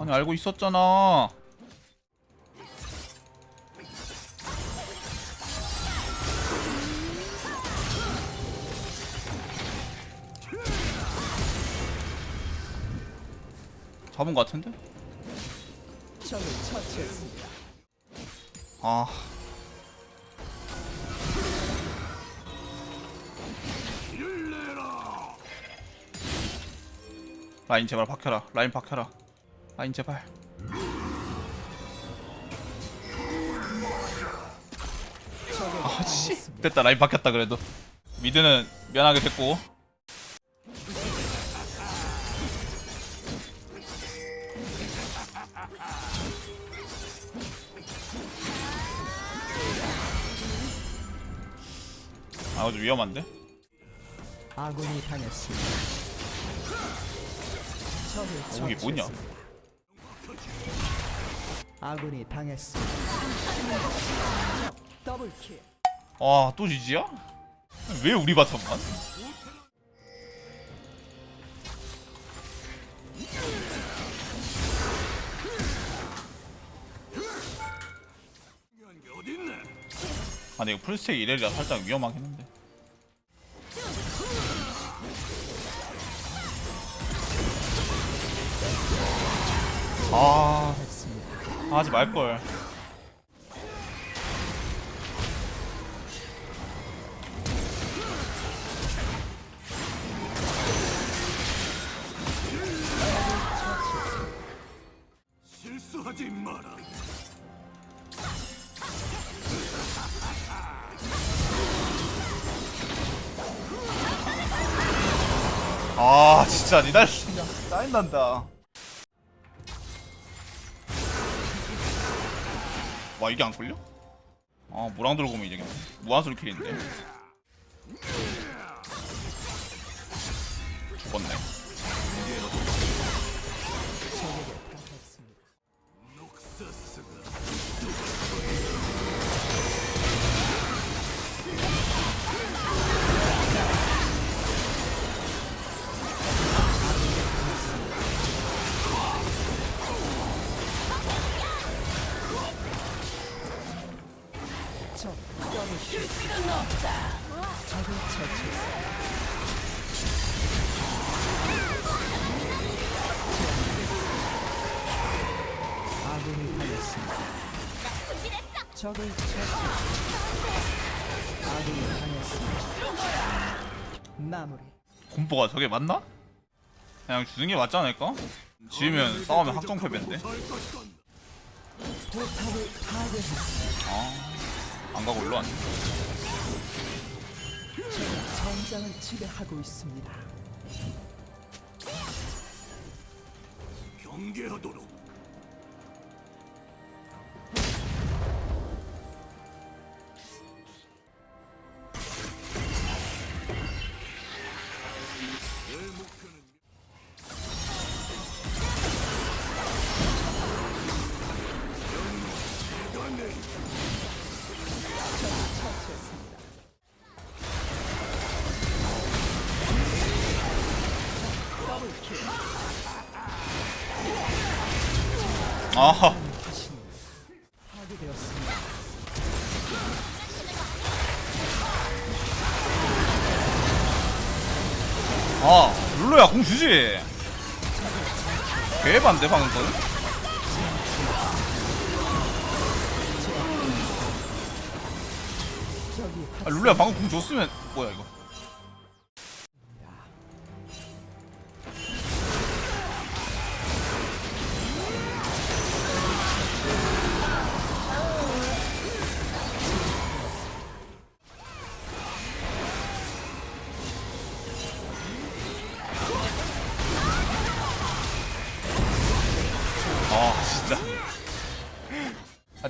아니 알고 있었잖아. 잡은 거 같은데? 아. 라인 제발 박혀라. 라인 박혀라 라인 제발 아씨. 됐다 라인 박혔다 그래도 미드는 면하게 됐고 아좀 위험한데? 아군이 당했습니다. 적을 어, 이게 뭐냐? 처치했습니다. 아군이 당했습니다. 더블킬. 아 또 지지야? 왜 우리 바텀만? 아니 이거 풀스택 이래라 살짝 위험하긴 한데 아 했습니다. 하지 말걸 실수하지 마라. 아 진짜 니날 짜증난다 와 이게 안 걸려? 아 모랑 들고 오면 이기겠네 무한술 킬인데 죽었네 적을 처치했습니다. 아군이 당했습니다. 마무리. 콤보가 저게 맞나? 그냥 주는 게 맞지 않을까? 지으면 싸우면 확정 패배인데 파괴했습니다. 아안 가고 일로 왔네 전장을 지배하고 있습니다. 경계하도록. 아하. 아 룰루야 공 주지 개반대 방금 거는? 아 룰루야 방금 공 줬으면 뭐야 이거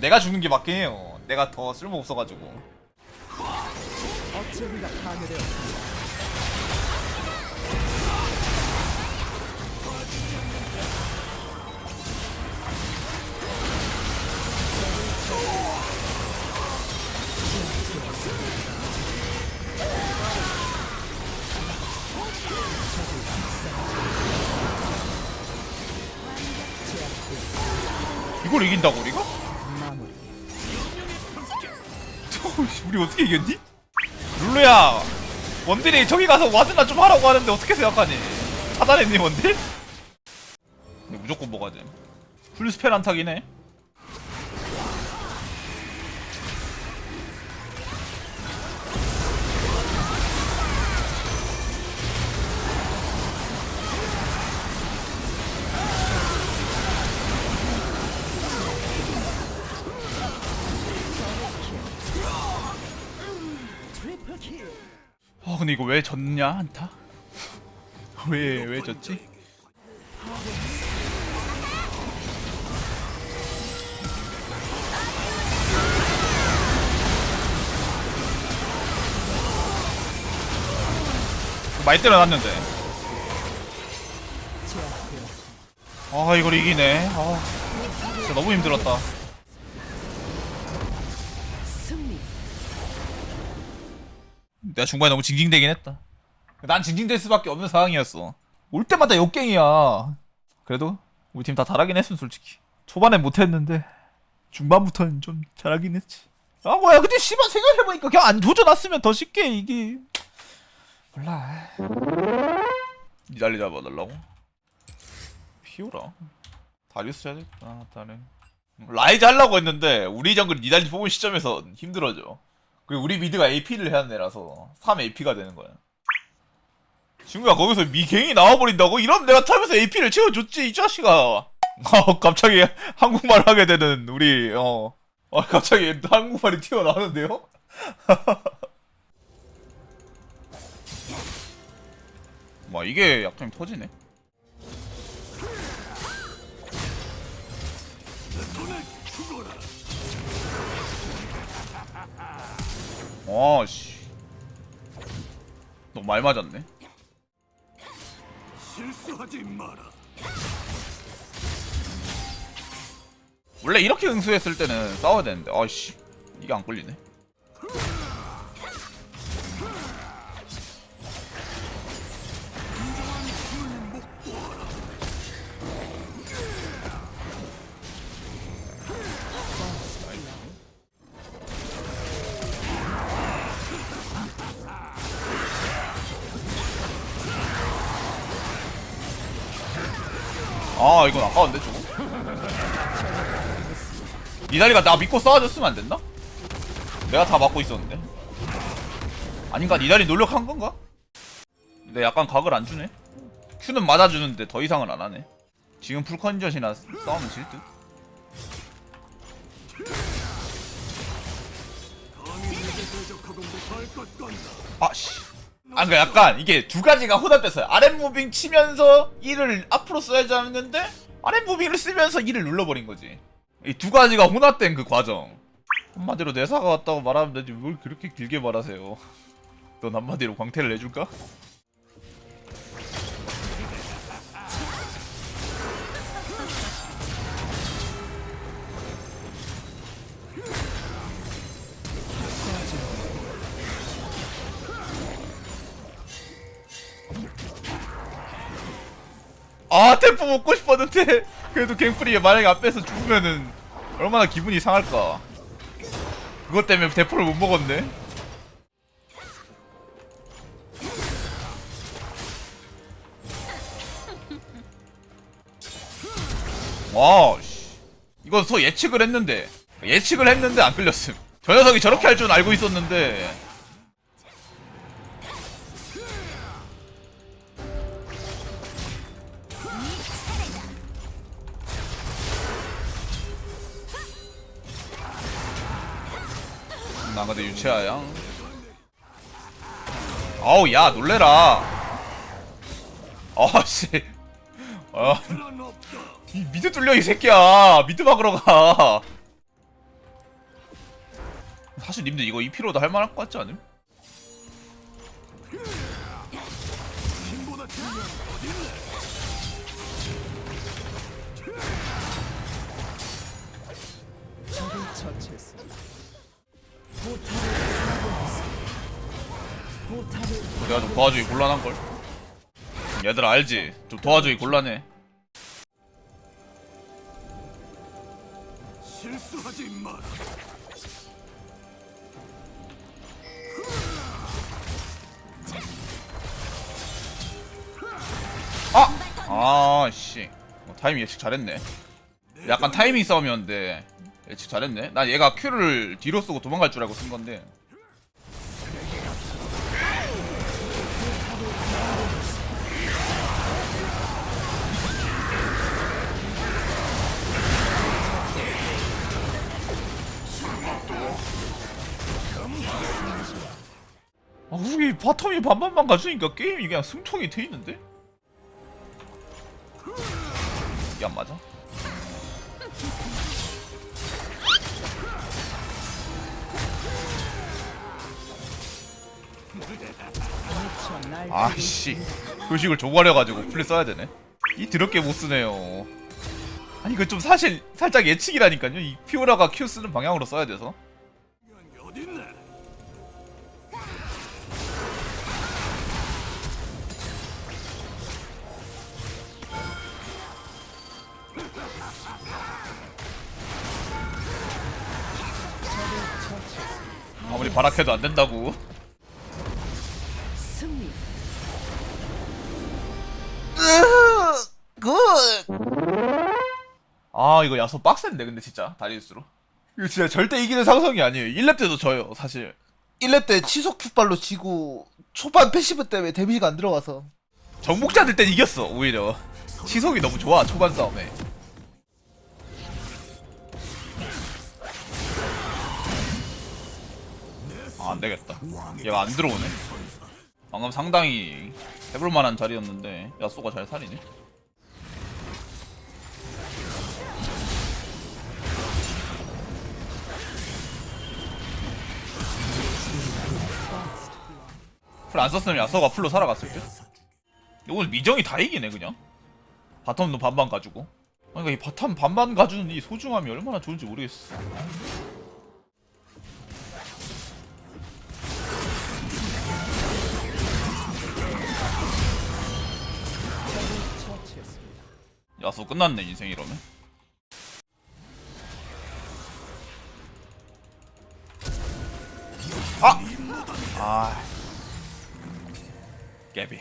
내가 죽는 게 맞긴 해요. 내가 더 쓸모 없어가지고. 이걸 이긴다고 우리? 우리 어떻게 이겼니? 룰루야 원딜이 저기 가서 와드나 좀 하라고 하는데 어떻게 생각하니? 차단했니 원딜? 이거 무조건 먹어야 돼 풀스펠 안타긴 해 아 근데 이거 왜 졌냐 안타? 왜 왜 졌지? 많이 때려놨는데. 아 이걸 이기네 아 진짜 너무 힘들었다 내가 중간에 너무 징징대긴 했다. 난 징징댈 수밖에 없는 상황이었어. 올 때마다 역갱이야. 그래도 우리 팀 다 잘하긴 했음 솔직히. 초반에 못했는데 중반부터는 좀 잘하긴 했지. 아 뭐야. 근데 씨발 생각해보니까 그냥 안 조져놨으면 더 쉽게 이게. 몰라. 니 달리 잡아달라고? 피오라. 다리우스 해야겠다 다른. 라이즈 하려고 했는데 우리 정글 니달리 뽑은 시점에서 힘들어져 그리고 우리 미드가 AP를 해야 내라서 3 AP가 되는 거야 친구야 거기서 미갱이 나와버린다고? 이러면 내가 탑에서 AP를 채워줬지 이 자식아 어 갑자기 한국말 하게 되는 우리 어, 어 갑자기 한국말이 튀어나오는데요? 와 이게 약점이 터지네 아씨. 너 말 맞았네. 실수하지 마라. 원래 이렇게 응수했을 때는 싸워야 되는데 아씨 이게 안 끌리네 아 이건 아까운데 저거 니다리가 나 믿고 싸워줬으면 안 됐나? 내가 다 막고 있었는데 아닌가 니다리 노력한 건가? 근데 약간 각을 안 주네 Q는 맞아주는데 더 이상은 안 하네 지금 풀컨디션이나 싸우면 질 듯? 감히 내게 대적하고 못할 것 같다. 아씨 아 그러니까 약간 이게 두 가지가 혼합됐어요. 아랫 무빙 치면서 E를 앞으로 써야지 하는데 아랫 무빙을 쓰면서 E를 눌러버린 거지. 이 두 가지가 혼합된 그 과정. 한마디로 내사가 왔다고 말하면 되지. 뭘 그렇게 길게 말하세요. 넌 한마디로 광태를 내줄까? 아 템포 먹고 싶었는데. 그래도 갱프리에 만약에 앞에서 죽으면은 얼마나 기분이 상할까. 그것 때문에 대포를 못 먹었네. 와 씨. 이건 서 예측을 했는데. 예측을 했는데 안 끌렸음. 저 녀석이 저렇게 할 줄 알고 있었는데 나 근데 유치아야 아우 야 놀래라 아씨 아. 이 미드 뚫려 이 새끼야 미드 막으러 가 사실 님들 이거 2피로도 할만할 것 같지 않음? 적을 처치했습니다. 내가 좀 도와주기 곤란한걸 얘들아 알지? 좀 도와주기 곤란해 실수하지 마라. 아! 아씨 타이밍 예측 잘했네 약간 타이밍 싸움이었는데 예측 잘했네 난 얘가 Q를 뒤로 쓰고 도망갈 줄 알고 쓴 건데 아 우리 바텀이 반반만 가주니까 게임이 그냥 승통이 돼 있는데? 이게 안 맞아? 아씨 표식을 조가려가지고 플레 써야 되네 이 드럽게 못 쓰네요 아니 이거 좀 사실 살짝 예측이라니까요 이 피오라가 Q 쓰는 방향으로 써야 돼서 아무리 바락해도 안 된다고. 승리. 아 이거 야소 빡센데 근데 진짜 다리우스로. 이거 진짜 절대 이기는 상성이 아니에요. 1렙 때도 져요 사실. 1렙 때 치속 큐발로 지고 초반 패시브 때문에 데미지가 안 들어가서. 정복자들 땐 이겼어 오히려. 시속이 너무 좋아 초반 싸움에 아 안 되겠다. 얘가 안 들어오네. 방금 상당히 해볼 만한 자리였는데 야쏘가 잘 살리네. 풀 안 썼으면 야쏘가 풀로 살아갔을 듯? 오늘 미정이 다 이기네 그냥. 바텀도 반반 가지고. 그러니까 이 바텀 반반 가주는 이 소중함이 얼마나 좋은지 모르겠어 야수 끝났네 인생 이러면? 아! 아. 깨비.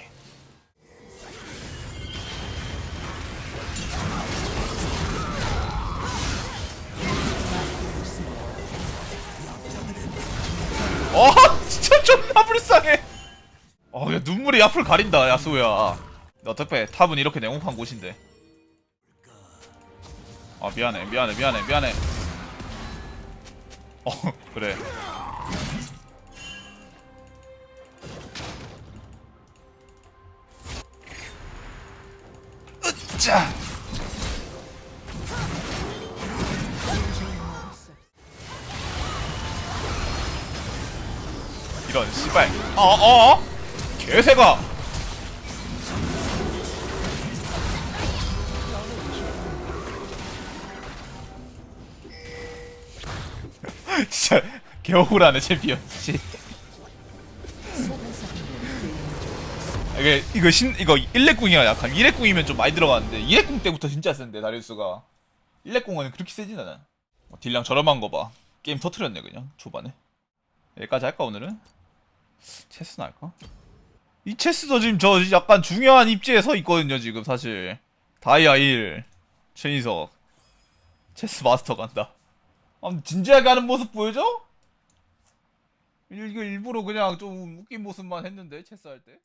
어? 진짜 존나 불쌍해. 어 야, 눈물이 앞을 가린다 야수야. 어떡해. 탑은 이렇게 냉혹한 곳인데 아 미안해 미안해 미안해 미안해. 어 그래. 으짜. 이런 씨발. 어어 개새가 진짜 개억울하네 챔피언. 씨. 이게 이거 신 이거 1렙궁이가 약한 2렙궁이면 좀 많이 들어가는데 2렙궁 때부터 진짜 센데 다리우스가. 1렙궁은 그렇게 세진 않아. 어, 딜량 저렴한 거봐. 게임 터트렸네 그냥 초반에. 여기까지 할까 오늘은? 체스나 할까? 이 체스도 지금 저 약간 중요한 입지에 서 있거든요 지금 사실. 다이아 1 최인석. 체스 마스터 간다 아, 진지하게 하는 모습 보여줘? 일- 이거 일부러 그냥 좀 웃긴 모습만 했는데 체스 할 때.